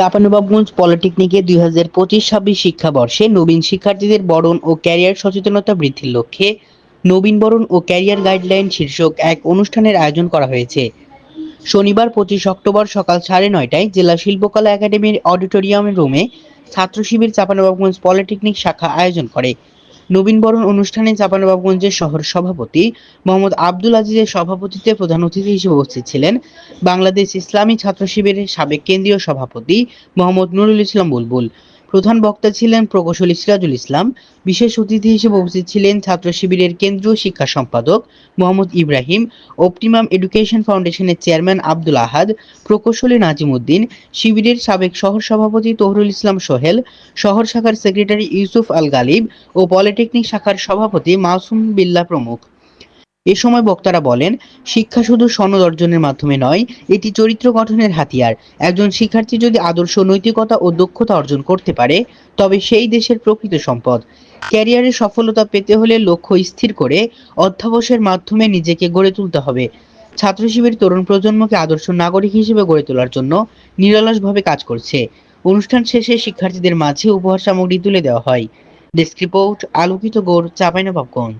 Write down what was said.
চাঁপানবাবগঞ্জ পলিটেকনিকে দুই হাজার পঁচিশ ছাব্বিশ শিক্ষাবর্ষে নবীন শিক্ষার্থীদের বরণ ও ক্যারিয়ার সচেতনতা বৃদ্ধির লক্ষ্যে নবীন বরণ ও ক্যারিয়ার গাইডলাইন শীর্ষক এক অনুষ্ঠানের আয়োজন করা হয়েছে। শনিবার পঁচিশ অক্টোবর সকাল সাড়ে নয়টায় জেলা শিল্পকলা একাডেমির অডিটোরিয়াম রুমে ছাত্র শিবির চাপানুবাবগঞ্জ পলিটেকনিক শাখা আয়োজন করে। নবীন বরণ অনুষ্ঠানে চাঁপানবাবগঞ্জের শহর সভাপতি মোহাম্মদ আব্দুল আজিজের সভাপতিত্বে প্রধান অতিথি হিসেবে উপস্থিত ছিলেন বাংলাদেশ ইসলামী ছাত্র শিবিরের সাবেক কেন্দ্রীয় সভাপতি মোহাম্মদ নুরুল ইসলাম বুলবুল। প্রধান বক্তা ছিলেন প্রকৌশলী সিরাজুল ইসলাম। বিশেষ অতিথি হিসেবে উপস্থিত ছিলেন ছাত্র শিবিরের কেন্দ্রীয় শিক্ষা সম্পাদক মোহাম্মদ ইব্রাহিম, অপটিমাম এডুকেশন ফাউন্ডেশনের চেয়ারম্যান আব্দুল আহাদ, প্রকৌশলী নাজিম উদ্দিন শিবিরের সাবেক শহর সভাপতি তহরুল ইসলাম সোহেল, শহর শাখার সেক্রেটারি ইউসুফ আল গালিব ও পলিটেকনিক শাখার সভাপতি মাসুম বিল্লাহ প্রমুখ। এ সময় বক্তারা বলেন, শিক্ষা শুধু সনদ অর্জনের মাধ্যমে নয়, এটি চরিত্র গঠনের হাতিয়ার। একজন শিক্ষার্থী যদি আদর্শ নৈতিকতা ও দক্ষতা অর্জন করতে পারে, তবে সেই দেশের প্রকৃত সম্পদ। ক্যারিয়ারে সফলতা পেতে হলে লক্ষ্য স্থির করে অধ্যাবসের মাধ্যমে নিজেকে গড়ে তুলতে হবে। ছাত্র শিবির তরুণ প্রজন্মকে আদর্শ নাগরিক হিসেবে গড়ে তোলার জন্য নিরলসভাবে কাজ করছে। অনুষ্ঠান শেষে শিক্ষার্থীদের মাঝে উপহার সামগ্রী তুলে দেওয়া হয়। ডেস্ক রিপোর্ট, আলোকিত গোর, চাঁপাইনবাবগঞ্জ।